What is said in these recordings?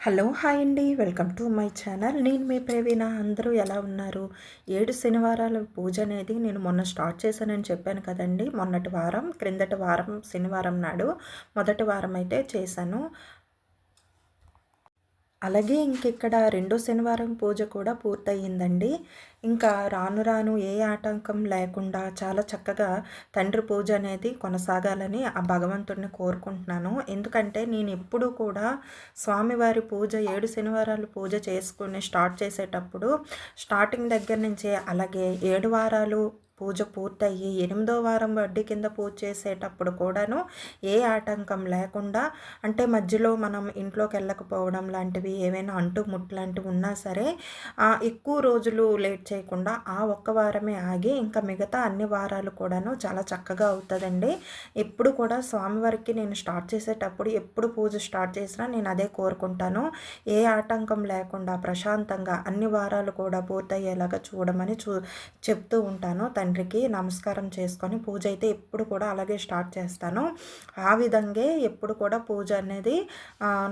Hello hi అండి welcome to my channel. నేను మీ ప్రవీణ. అందరూ ఎలా ఉన్నారు? ఏడు శనివారాల పూజ అనేది నేను మొన్న స్టార్ట్ చేశానని చెప్పాను కదండి. మొన్నటి వారం క్రిందటి వారం శనివారం నాడు మొదటి వారం అయితే చేశాను. అలాగే ఇంకిక్కడ రెండో శనివారం పూజ కూడా పూర్తయిందండి. ఇంకా రాను రాను ఏ ఆటంకం లేకుండా చాలా చక్కగా తండ్రి పూజ అనేది కొనసాగాలని ఆ భగవంతుడిని కోరుకుంటున్నాను. ఎందుకంటే నేను ఎప్పుడూ కూడా స్వామివారి పూజ ఏడు శనివారాలు పూజ చేసుకుని స్టార్ట్ చేసేటప్పుడు స్టార్టింగ్ దగ్గర నుంచే అలాగే ఏడు వారాలు పూజ పూర్తయ్యి ఎనిమిదో వారం వడ్డీ కింద పూజ చేసేటప్పుడు కూడాను ఏ ఆటంకం లేకుండా అంటే మధ్యలో మనం ఇంట్లోకి వెళ్ళకపోవడం లాంటివి ఏవైనా అంటు ముట్టు లాంటివి ఉన్నా సరే ఎక్కువ రోజులు లేట్ చేయకుండా ఆ ఒక్క వారమే ఆగి ఇంకా మిగతా అన్ని వారాలు కూడాను చాలా చక్కగా అవుతుందండి. ఎప్పుడు కూడా స్వామివారికి నేను స్టార్ట్ చేసేటప్పుడు ఎప్పుడు పూజ స్టార్ట్ చేసినా నేను అదే కోరుకుంటాను. ఏ ఆటంకం లేకుండా ప్రశాంతంగా అన్ని వారాలు కూడా పూర్తయ్యేలాగా చూడమని చూ చెప్తూ ఉంటాను. తండ్రికి నమస్కారం చేసుకొని పూజ అయితే ఎప్పుడు కూడా అలాగే స్టార్ట్ చేస్తాను. ఆ విధంగా ఎప్పుడు కూడా పూజ అనేది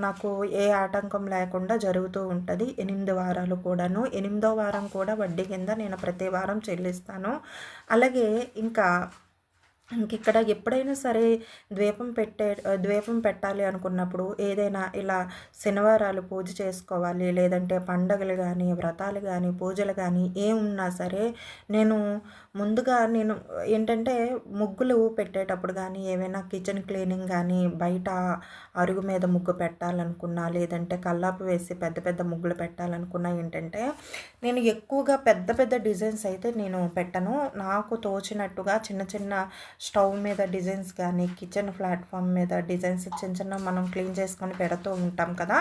నాకు ఏ ఆటంకం లేకుండా జరుగుతూ ఉంటుంది. ఎనిమిది వారాలు కూడాను. ఎనిమిదో వారం కూడా వడ్డీ కింద నేను ప్రతి వారం చెల్లిస్తాను. అలాగే ఇంకా ఇంక ఇక్కడ ఎప్పుడైనా సరే ద్వీపం పెట్టే ద్వీపం పెట్టాలి అనుకున్నప్పుడు ఏదైనా ఇలా శనివారాలు పూజ చేసుకోవాలి లేదంటే పండగలు కానీ వ్రతాలు కానీ పూజలు కానీ ఏమున్నా సరే నేను ముందుగా నేను ఏంటంటే ముగ్గులు పెట్టేటప్పుడు కానీ ఏమైనా కిచెన్ క్లీనింగ్ కానీ బయట అరుగు మీద ముగ్గు పెట్టాలనుకున్నా లేదంటే కల్లాపు వేసి పెద్ద పెద్ద ముగ్గులు పెట్టాలనుకున్నా ఏంటంటే నేను ఎక్కువగా పెద్ద పెద్ద డిజైన్స్ అయితే నేను పెట్టను. నాకు తోచినట్టుగా చిన్న చిన్న స్టవ్ మీద డిజైన్స్ కానీ కిచెన్ ప్లాట్ఫామ్ మీద డిజైన్స్ చిన్న చిన్న మనం క్లీన్ చేసుకొని పెడుతూ ఉంటాం కదా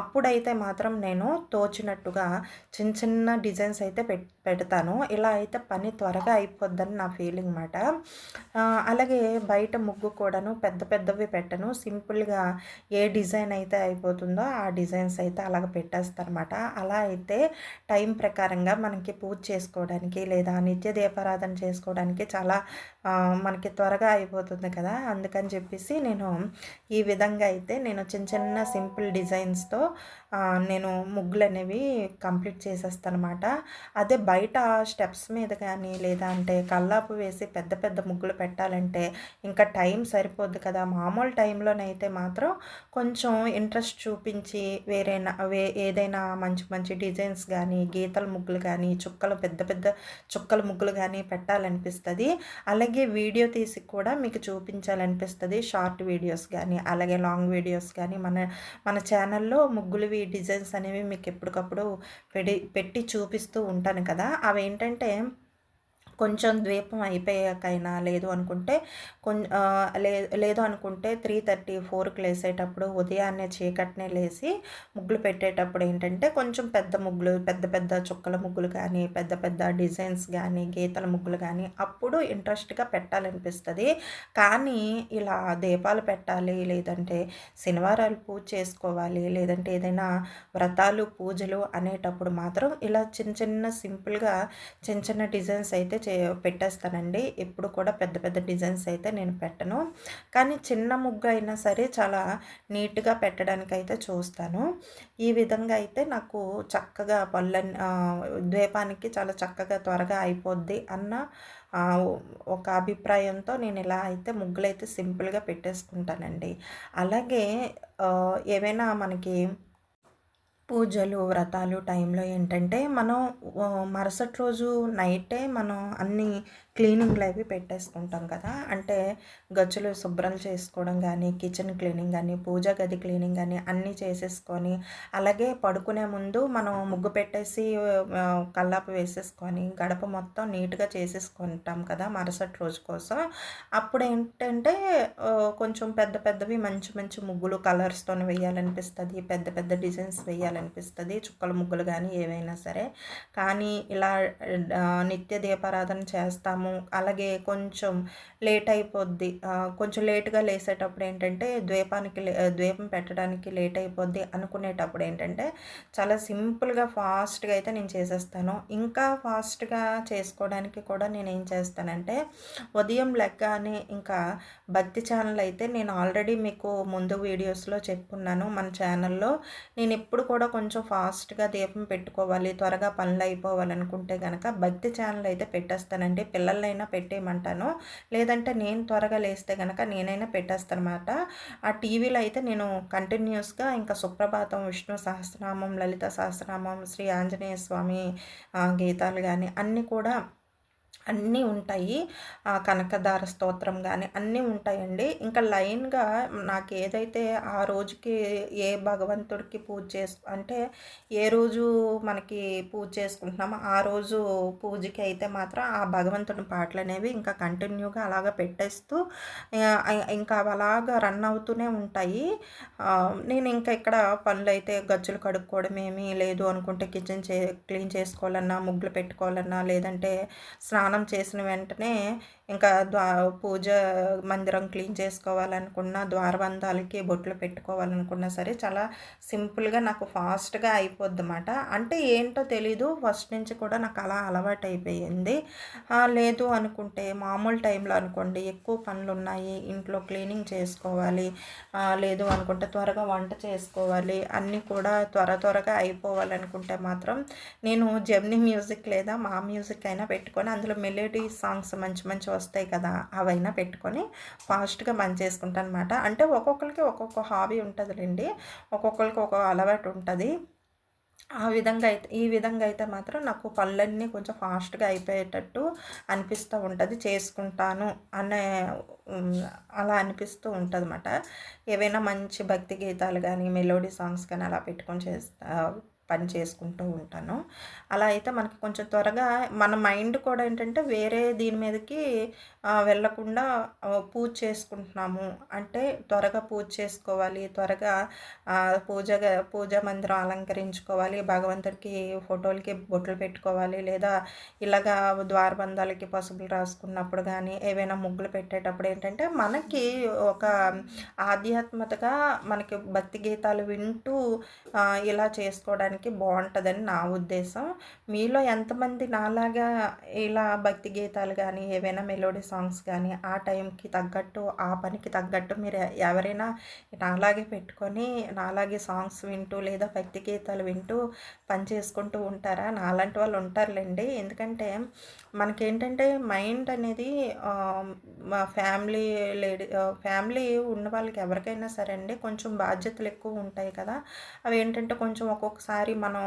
అప్పుడైతే మాత్రం నేను తోచినట్టుగా చిన్న చిన్న డిజైన్స్ అయితే పెడతాను. ఇలా అయితే పని త్వరగా అయిపోద్దని నా ఫీలింగ్ మాట అలాగే బయట ముగ్గు కూడాను పెద్ద పెద్దవి పెట్టను. సింపుల్గా ఏ డిజైన్ అయితే అయిపోతుందో ఆ డిజైన్స్ అయితే అలాగ పెట్టేస్తారనమాట అలా అయితే టైం ప్రకారంగా మనకి పూజ చేసుకోవడానికి లేదా నిత్య దీపారాధన చేసుకోవడానికి చాలా మనకి త్వరగా అయిపోతుంది కదా. అందుకని చెప్పేసి నేను ఈ విధంగా అయితే నేను చిన్న చిన్న సింపుల్ డిజైన్స్తో నేను ముగ్గులు అనేవి కంప్లీట్ చేసేస్తానమాట అదే బయట స్టెప్స్ మీద కానీ లేదా అంటే కల్లాపు వేసి పెద్ద పెద్ద ముగ్గులు పెట్టాలంటే ఇంకా టైం సరిపోద్ది కదా. మామూలు టైంలోనైతే మాత్రం కొంచెం ఇంట్రెస్ట్ చూపించి వేరే వే ఏదైనా మంచి మంచి డిజైన్స్ కానీ గీతల ముగ్గులు కానీ చుక్కలు పెద్ద పెద్ద చుక్కల ముగ్గులు కానీ పెట్టాలనిపిస్తుంది. అలాగే వీడియో తీసి కూడా మీకు చూపించాలనిపిస్తుంది షార్ట్ వీడియోస్ కానీ అలాగే లాంగ్ వీడియోస్ కానీ మన మన ఛానల్లో ముగ్గులువి డిజైన్స్ అనేవి మీకు ఎప్పటికప్పుడు పెడి పెట్టి చూపిస్తూ ఉంటాను కదా. అవి ఏంటంటే కొంచెం ద్వీపం అయిపోయాకైనా లేదు అనుకుంటే కొం లేదు అనుకుంటే త్రీ థర్టీ ఫోర్కి లేసేటప్పుడు ఉదయాన్నే చీకటినే లేసి ముగ్గులు పెట్టేటప్పుడు ఏంటంటే కొంచెం పెద్ద ముగ్గులు పెద్ద పెద్ద చుక్కల ముగ్గులు కానీ పెద్ద పెద్ద డిజైన్స్ కానీ గీతల ముగ్గులు కానీ అప్పుడు ఇంట్రెస్ట్గా పెట్టాలనిపిస్తుంది. కానీ ఇలా దీపాలు పెట్టాలి లేదంటే శనివారాలు పూజ చేసుకోవాలి లేదంటే ఏదైనా వ్రతాలు పూజలు అనేటప్పుడు మాత్రం ఇలా చిన్న చిన్న సింపుల్గా చిన్న చిన్న డిజైన్స్ అయితే చే పెట్టేస్తానండి. ఎప్పుడు కూడా పెద్ద పెద్ద డిజైన్స్ అయితే నేను పెట్టను. కానీ చిన్న ముగ్గు అయినా సరే చాలా నీట్గా పెట్టడానికి అయితే చూస్తాను. ఈ విధంగా అయితే నాకు చక్కగా పళ్ళ ద్వీపానికి చాలా చక్కగా త్వరగా అయిపోద్ది అన్న ఒక అభిప్రాయంతో నేను ఇలా అయితే ముగ్గులైతే సింపుల్గా పెట్టేసుకుంటానండి. అలాగే ఏమైనా మనకి పూజలు వ్రతాలు టైంలో ఏంటంటే మనం మరుసటి రోజు నైటే మనం అన్నీ క్లీనింగ్లు అవి పెట్టేసుకుంటాం కదా. అంటే గచ్చులు శుభ్రం చేసుకోవడం కానీ కిచెన్ క్లీనింగ్ కానీ పూజ గది క్లీనింగ్ కానీ అన్నీ చేసేసుకొని అలాగే పడుకునే ముందు మనం ముగ్గు పెట్టేసి కల్లాపు వేసేసుకొని గడప మొత్తం నీట్గా చేసేసుకుంటాం కదా మరుసటి రోజు కోసం. అప్పుడు ఏంటంటే కొంచెం పెద్ద పెద్దవి మంచి మంచి ముగ్గులు కలర్స్తో వేయాలనిపిస్తుంది పెద్ద పెద్ద డిజైన్స్ వేయాలని అనిపిస్తుంది. చుక్కల ముగ్గులు కానీ ఏవైనా సరే. కానీ ఇలా నిత్య దీపారాధన చేస్తాము. అలాగే కొంచెం లేట్ అయిపోద్ది. కొంచెం లేటుగా లేసేటప్పుడు ఏంటంటే ద్వీపానికి ద్వీపం పెట్టడానికి లేట్ అయిపోద్ది అనుకునేటప్పుడు ఏంటంటే చాలా సింపుల్గా ఫాస్ట్గా అయితే నేను చేసేస్తాను. ఇంకా ఫాస్ట్గా చేసుకోవడానికి కూడా నేను ఏం చేస్తానంటే ఉదయం లెక్కనే ఇంకా భక్తి ఛానల్ అయితే నేను ఆల్రెడీ మీకు ముందు వీడియోస్లో చెప్పుకున్నాను మన ఛానల్లో. నేను ఎప్పుడు కూడా కొంచెం ఫాస్ట్గా దీపం పెట్టుకోవాలి త్వరగా పనులు అయిపోవాలనుకుంటే కనుక భక్తి ఛానల్ అయితే పెట్టేస్తానండి. పిల్లలైనా పెట్టేయమంటాను. లేదంటే నేను త్వరగా లేస్తే కనుక నేనైనా పెట్టేస్తాను ఆ టీవీలో అయితే నేను కంటిన్యూస్గా ఇంకా సుప్రభాతం విష్ణు సహస్రనామం లలిత సహస్రనామం శ్రీ ఆంజనేయ స్వామి గీతాలు కానీ అన్నీ కూడా అన్నీ ఉంటాయి. కనకదార స్తోత్రం కానీ అన్నీ ఉంటాయండి. ఇంకా లైన్గా నాకు ఏదైతే ఆ రోజుకి ఏ భగవంతుడికి పూజ చేసు అంటే ఏ రోజు మనకి పూజ చేసుకుంటున్నామో ఆ రోజు పూజకి అయితే మాత్రం ఆ భగవంతుడి పాటలు అనేవి ఇంకా కంటిన్యూగా అలాగ పెట్టేస్తూ ఇంకా అలాగా రన్ అవుతూనే ఉంటాయి. నేను ఇంకా ఇక్కడ పనులు అయితే గచ్చులు కడుక్కోవడం ఏమీ లేదు అనుకుంటే కిచెన్ చే క్లీన్ చేసుకోవాలన్నా ముగ్గులు పెట్టుకోవాలన్నా లేదంటే స్నానం స్నానం చేసిన వెంటనే ఇంకా ద్వా పూజ మందిరం క్లీన్ చేసుకోవాలనుకున్న ద్వారబంధాలకి బొట్లు పెట్టుకోవాలనుకున్నా సరే చాలా సింపుల్గా నాకు ఫాస్ట్గా అయిపోద్ది అన్నమాట అంటే ఏంటో తెలీదు ఫస్ట్ నుంచి కూడా నాకు అలా అలవాటు అయిపోయింది లేదు అనుకుంటే మామూలు టైంలో అనుకోండి ఎక్కువ పనులు ఉన్నాయి ఇంట్లో క్లీనింగ్ చేసుకోవాలి లేదు అనుకుంటే త్వరగా వంట చేసుకోవాలి అన్నీ కూడా త్వర త్వరగా అయిపోవాలనుకుంటే మాత్రం నేను జెమ్ని మ్యూజిక్ లేదా మా మ్యూజిక్ అయినా పెట్టుకొని అందులో మెలోడీ సాంగ్స్ మంచి మంచి వస్తాయి కదా అవైనా పెట్టుకొని ఫాస్ట్గా మంచి చేసుకుంటాను అనమాట అంటే ఒక్కొక్కరికి ఒక్కొక్క హాబీ ఉంటుందిలేండి ఒక్కొక్కరికి ఒక్కొక్క అలవాటు ఉంటుంది. ఆ విధంగా అయితే ఈ విధంగా అయితే మాత్రం నాకు పళ్ళన్నీ కొంచెం ఫాస్ట్గా అయిపోయేటట్టు అనిపిస్తూ ఉంటుంది చేసుకుంటాను అనే అలా అనిపిస్తూ ఉంటుంది అన్నమాట ఏవైనా మంచి భక్తి గీతాలు కానీ మెలోడీ సాంగ్స్ కానీ అలా పెట్టుకొని చేస్తా పని చేసుకుంటూ ఉంటాను. అలా అయితే మనకి కొంచెం త్వరగా మన మైండ్ కూడా ఏంటంటే వేరే దీని మీదకి వెళ్ళకుండా పూజ చేసుకుంటున్నాము. అంటే త్వరగా పూజ చేసుకోవాలి త్వరగా పూజ పూజా మందిరం అలంకరించుకోవాలి భగవంతుడికి ఫోటోలకి బొట్లు పెట్టుకోవాలి లేదా ఇలాగా ద్వారబంధాలకి పసుపులు రాసుకున్నప్పుడు కానీ ఏవైనా ముగ్గులు పెట్టేటప్పుడు ఏంటంటే మనకి ఒక ఆధ్యాత్మతగా మనకి భక్తి గీతాలు వింటూ ఇలా చేసుకోవడానికి చేయడానికి బాగుంటుందని నా ఉద్దేశం. మీలో ఎంతమంది నాలాగా ఇలా భక్తి గీతాలు కానీ ఏవైనా మెలోడీ సాంగ్స్ కానీ ఆ టైంకి తగ్గట్టు ఆ పనికి తగ్గట్టు మీరు ఎవరైనా నాలాగే పెట్టుకొని నాలాగే సాంగ్స్ వింటూ లేదా భక్తి గీతాలు వింటూ పని చేసుకుంటూ ఉంటారా? నాలాంటి వాళ్ళు ఉంటారులేండి. ఎందుకంటే మనకేంటంటే మైండ్ అనేది మా ఫ్యామిలీ లేడీ ఫ్యామిలీ ఉన్న వాళ్ళకి ఎవరికైనా సరే అండి కొంచెం బాధ్యతలు ఎక్కువ ఉంటాయి కదా. అవి ఏంటంటే కొంచెం ఒక్కొక్కసారి ఒక్కొక్కసారి మనం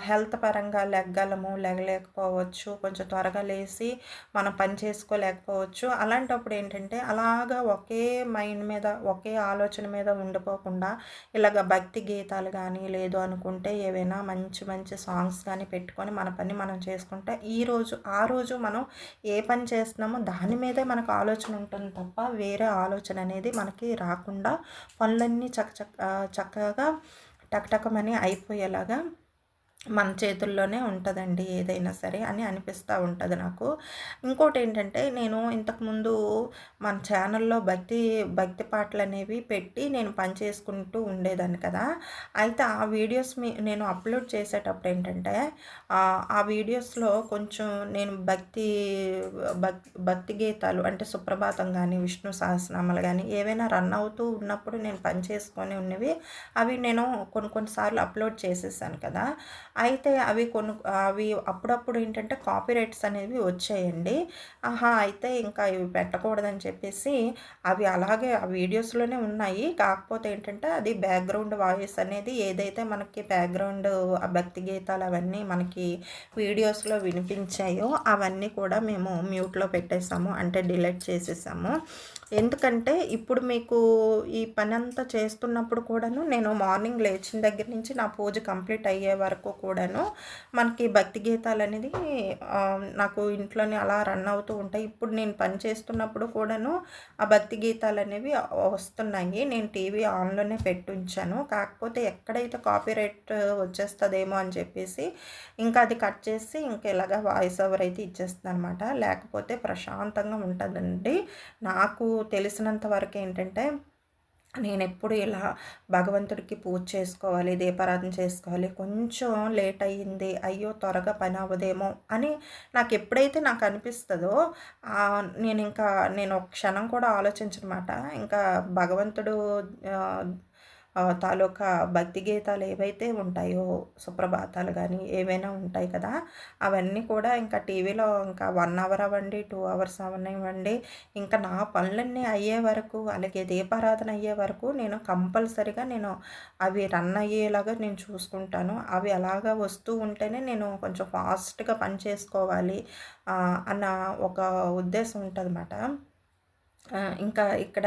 హెల్త్ పరంగా లెగ్గలము లెగలేకపోవచ్చు. కొంచెం త్వరగా లేచి మనం పని చేసుకోలేకపోవచ్చు. అలాంటప్పుడు ఏంటంటే అలాగా ఒకే మైండ్ మీద ఒకే ఆలోచన మీద ఉండిపోకుండా ఇలాగ భక్తి గీతాలు కానీ లేదు అనుకుంటే ఏవైనా మంచి మంచి సాంగ్స్ కానీ పెట్టుకొని మన పని మనం చేసుకుంటే ఈరోజు ఆ రోజు మనం ఏ పని చేస్తున్నామో దాని మీదే మనకు ఆలోచన ఉంటుంది తప్ప వేరే ఆలోచన అనేది మనకి రాకుండా పనులన్నీ చక్క చక్కగా టక్టకమని అయిపోయేలాగా మన చేతుల్లోనే ఉంటుందండి ఏదైనా సరే అని అనిపిస్తూ ఉంటుంది నాకు. ఇంకోటి ఏంటంటే నేను ఇంతకుముందు మన ఛానల్లో భక్తి భక్తి పాటలు అనేవి పెట్టి నేను పని చేసుకుంటూ ఉండేదాన్ని కదా. అయితే ఆ వీడియోస్ మీ నేను అప్లోడ్ చేసేటప్పుడు ఏంటంటే ఆ వీడియోస్లో కొంచెం నేను భక్తి భక్తి గీతాలు అంటే సుప్రభాతం కానీ విష్ణు సహస్రనామాలు కానీ ఏవైనా రన్ అవుతూ ఉన్నప్పుడు నేను పని చేసుకొని ఉన్నవి అవి నేను కొన్ని కొన్నిసార్లు అప్లోడ్ చేసేసాను కదా. అయితే అవి కొన్ని అవి అప్పుడప్పుడు ఏంటంటే కాపీ రైట్స్ అనేవి వచ్చాయండి. ఆహా అయితే ఇంకా ఇవి పెట్టకూడదని చెప్పేసి అవి అలాగే ఆ వీడియోస్లోనే ఉన్నాయి. కాకపోతే ఏంటంటే అది బ్యాక్గ్రౌండ్ వాయిస్ అనేది ఏదైతే మనకి బ్యాక్గ్రౌండ్ ఆ భక్తి గీతాలు అవన్నీ మనకి వీడియోస్లో వినిపించాయో అవన్నీ కూడా మేము మ్యూట్లో పెట్టేసాము అంటే డిలీట్ చేసేసాము. ఎందుకంటే ఇప్పుడు మీకు ఈ పని అంతా చేస్తున్నప్పుడు కూడాను నేను మార్నింగ్ లేచిన దగ్గర నుంచి నా పూజ కంప్లీట్ అయ్యే వరకు కూడాను మనకి భక్తి గీతాలు అనేది నాకు ఇంట్లోనే అలా రన్ అవుతూ ఉంటాయి. ఇప్పుడు నేను పని చేస్తున్నప్పుడు కూడాను ఆ భక్తి గీతాలు అనేవి వస్తున్నాయి. నేను టీవీ ఆన్లోనే పెట్టి ఉంచాను కాకపోతే ఎక్కడైతే కాపీ రైట్ వచ్చేస్తుందేమో అని చెప్పేసి ఇంకా అది కట్ చేసి ఇంకా ఇలాగ వాయిస్ ఓవర్ అయితే ఇచ్చేస్తుంది అనమాట లేకపోతే ప్రశాంతంగా ఉంటుందండి. నాకు తెలిసినంత వరకు ఏంటంటే నేను ఎప్పుడు ఇలా భగవంతుడికి పూజ చేసుకోవాలి దీపారాధన చేసుకోవాలి కొంచెం లేట్ అయ్యింది అయ్యో త్వరగా పని అవ్వదేమో అని నాకు ఎప్పుడైతే నాకు అనిపిస్తుందో నేను ఇంకా నేను ఒక క్షణం కూడా ఆలోచించనమాట. ఇంకా భగవంతుడు తాలూకా భక్తి గీతాలు ఏవైతే ఉంటాయో సుప్రభాతాలు కానీ ఏవైనా ఉంటాయి కదా అవన్నీ కూడా ఇంకా టీవీలో ఇంకా వన్ అవర్ అవ్వండి టూ అవర్స్ అవనివ్వండి ఇంకా నా పనులన్నీ అయ్యే వరకు అలాగే దీపారాధన అయ్యే వరకు నేను కంపల్సరిగా నేను అవి రన్ అయ్యేలాగా నేను చూసుకుంటాను. అవి అలాగా వస్తూ ఉంటేనే నేను కొంచెం ఫాస్ట్గా పని చేసుకోవాలి అన్న ఒక ఉద్దేశం ఉంటుంది అన్నమాట ఇంకా ఇక్కడ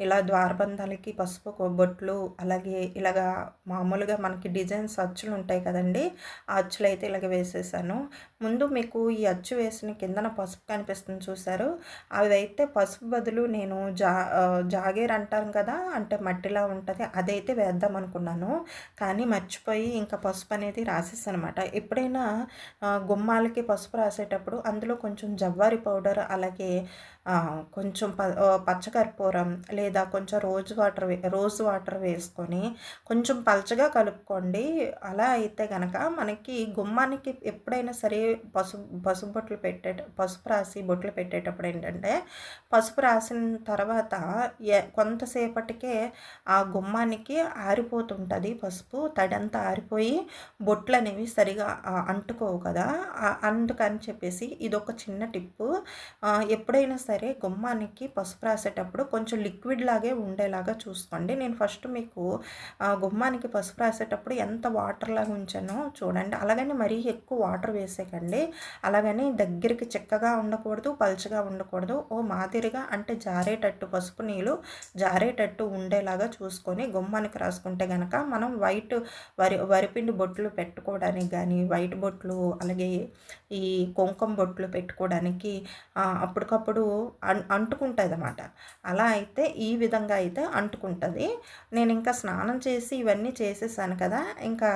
ఇలా ద్వారబంధాలకి పసుపు బొట్లు అలాగే ఇలాగా మామూలుగా మనకి డిజైన్స్ అచ్చులు ఉంటాయి కదండి ఆ అచ్చులు అయితే ఇలాగ వేసేసాను. ముందు మీకు ఈ అచ్చు వేసిన కిందన పసుపు కనిపిస్తుంది చూసారు అవి అయితే పసుపు బదులు నేను జా జాగేర్ అంటాను కదా అంటే మట్టిలా ఉంటుంది అదైతే వేద్దాం అనుకున్నాను. కానీ మర్చిపోయి ఇంకా పసుపు అనేది రాసేసానమాట. ఎప్పుడైనా గుమ్మాలకి పసుపు రాసేటప్పుడు అందులో కొంచెం జవ్వారి పౌడర్ అలాగే కొంచెం ప పచ్చకర్పూరం లేదా కొంచెం రోజ్ వాటర్ రోజ్ వాటర్ వేసుకొని కొంచెం పలచగా కలుపుకోండి. అలా అయితే కనుక మనకి గుమ్మానికి ఎప్పుడైనా సరే పసుపు పసుపు బొట్లు పెట్టే పసుపు రాసి బొట్లు పెట్టేటప్పుడు ఏంటంటే పసుపు రాసిన తర్వాత కొంతసేపటికే ఆ గుమ్మానికి ఆరిపోతుంటుంది పసుపు. తడంతా ఆరిపోయి బొట్లు అనేవి సరిగా అంటుకోవు కదా. అందుకని చెప్పేసి ఇది ఒక చిన్న టిప్పు. ఎప్పుడైనా సరే గుమ్మానికి పసుపు రాసేటప్పుడు కొంచెం లిక్విడ్ లాగే ఉండేలాగా చూసుకోండి. నేను ఫస్ట్ మీకు గుమ్మానికి పసుపు రాసేటప్పుడు ఎంత వాటర్ లాగా ఉంచానో చూడండి. అలాగని మరీ ఎక్కువ వాటర్ వేసేకండి అలాగని దగ్గరికి చిక్కగా ఉండకూడదు పలుచగా ఉండకూడదు. ఓ మాదిరిగా అంటే జారేటట్టు పసుపు నీళ్ళు జారేటట్టు ఉండేలాగా చూసుకొని గుమ్మానికి రాసుకుంటే కనుక మనం వైట్ వరి వరిపిండి బొట్లు పెట్టుకోవడానికి కానీ వైట్ బొట్లు అలాగే ఈ కుంకుమ బొట్లు పెట్టుకోవడానికి అప్పటికప్పుడు అంటుకుంటుంది అనమాట అలా అయితే ఈ విధంగా అయితే అంటుకుంటుంది. నేను ఇంకా స్నానం చేసి ఇవన్నీ చేసేసాను కదా. ఇంకా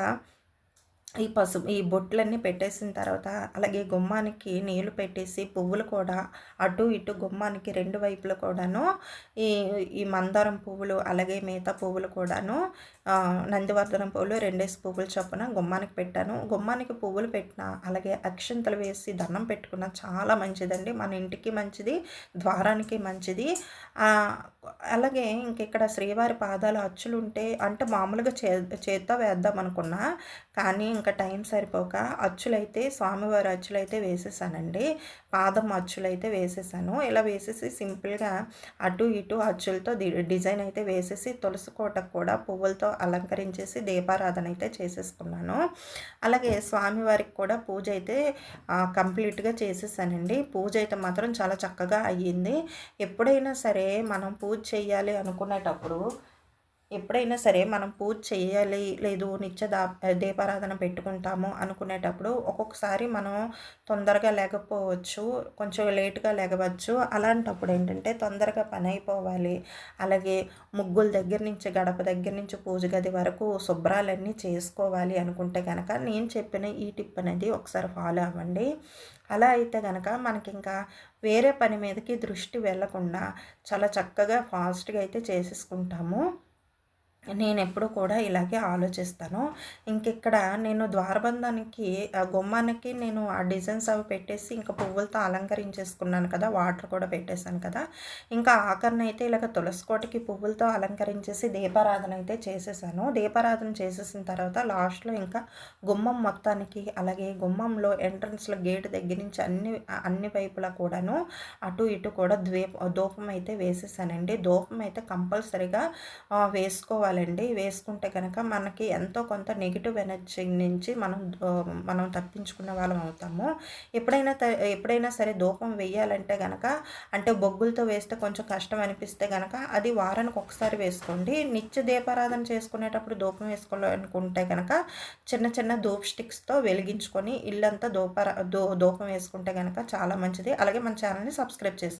ఈ పసుపు ఈ బొట్లన్నీ పెట్టేసిన తర్వాత అలాగే గుమ్మానికి నీళ్ళు పెట్టేసి పువ్వులు కూడా అటు ఇటు గుమ్మానికి రెండు వైపులు కూడాను ఈ ఈ మందారం పువ్వులు అలాగే మిగతా పువ్వులు కూడాను నందివర్ధనం పువ్వులు రెండేసి పువ్వులు చొప్పున గుమ్మానికి పెట్టాను. గుమ్మానికి పువ్వులు పెట్టిన అలాగే అక్షంతలు వేసి దండం పెట్టుకున్న చాలా మంచిదండి. మన ఇంటికి మంచిది ద్వారానికి మంచిది. అలాగే ఇంక ఇక్కడ శ్రీవారి పాదాలు అచ్చులు ఉంటే అంటే మామూలుగా చే చేత్తో వేద్దాం అనుకున్నా కానీ ఇంకా టైం సరిపోక అచ్చులైతే స్వామివారి అచ్చులైతే వేసేసానండి. పాదం అచ్చులైతే వేసేసాను. ఇలా వేసేసి సింపుల్గా అటు ఇటు అచ్చులతో డిజైన్ అయితే వేసేసి తులసి కోటకు కూడా పువ్వులతో అలంకరించేసి దీపారాధన అయితే చేసేసుకున్నాను. అలాగే స్వామివారికి కూడా పూజ అయితే కంప్లీట్గా చేసేసానండి. పూజ అయితే మాత్రం చాలా చక్కగా అయ్యింది. ఎప్పుడైనా సరే మనం పూజ చేయాలి అనుకునేటప్పుడు ఎప్పుడైనా సరే మనం పూజ చేయాలి లేదు నిత్య దా దీపారాధన పెట్టుకుంటాము అనుకునేటప్పుడు ఒక్కొక్కసారి మనం తొందరగా లేకపోవచ్చు కొంచెం లేటుగా లేగవచ్చు. అలాంటప్పుడు ఏంటంటే తొందరగా పని అయిపోవాలి. అలాగే ముగ్గుల దగ్గర నుంచి గడప దగ్గర నుంచి పూజ గది వరకు శుభ్రాలన్నీ చేసుకోవాలి అనుకుంటే కనుక నేను చెప్పిన ఈ టిప్ అనేది ఒకసారి ఫాలో అవ్వండి. అలా అయితే కనుక మనకి ఇంకా వేరే పని మీదకి దృష్టి వెళ్ళకుండా చాలా చక్కగా ఫాస్ట్గా అయితే చేసేసుకుంటాము. నేను ఎప్పుడు కూడా ఇలాగే ఆలోచిస్తాను. ఇంకెక్కడ నేను ద్వారబంధానికి గుమ్మానికి నేను ఆ డిజైన్స్ అవి పెట్టేసి ఇంకా పువ్వులతో అలంకరించేసుకున్నాను కదా వాటర్ కూడా పెట్టేశాను కదా. ఇంకా ఆఖరిని అయితే ఇలాగ తులసికోటకి పువ్వులతో అలంకరించేసి దీపారాధన అయితే చేసేసాను దీపారాధన చేసేసిన తర్వాత లాస్ట్లో ఇంకా గుమ్మం మొత్తానికి అలాగే గుమ్మంలో ఎంట్రన్స్లో గేట్ దగ్గర నుంచి అన్ని అన్ని వైపులా కూడాను అటు ఇటు కూడా ద్వీప దూపం అయితే వేసేసానండి దూపం అయితే కంపల్సరీగా వేసుకోవాలి. వేసుకోవాలండి. వేసుకుంటే కనుక మనకి ఎంతో కొంత నెగిటివ్ ఎనర్జీ నుంచి మనం మనం తప్పించుకున్న వాళ్ళం అవుతాము. ఎప్పుడైనా ఎప్పుడైనా సరే ధూపం వేయాలంటే కనుక అంటే బొగ్గులతో వేస్తే కొంచెం కష్టం అనిపిస్తే కనుక అది వారానికి ఒకసారి వేసుకోండి. నిత్య దీపారాధన చేసుకునేటప్పుడు ధూపం వేసుకోవాలనుకుంటే కనుక చిన్న చిన్న ధూప్ స్టిక్స్తో వెలిగించుకొని ఇల్లంతా ధూప ధూపం వేసుకుంటే కనుక చాలా మంచిది. అలాగే మన ఛానల్ని సబ్స్క్రైబ్ చేసుకోండి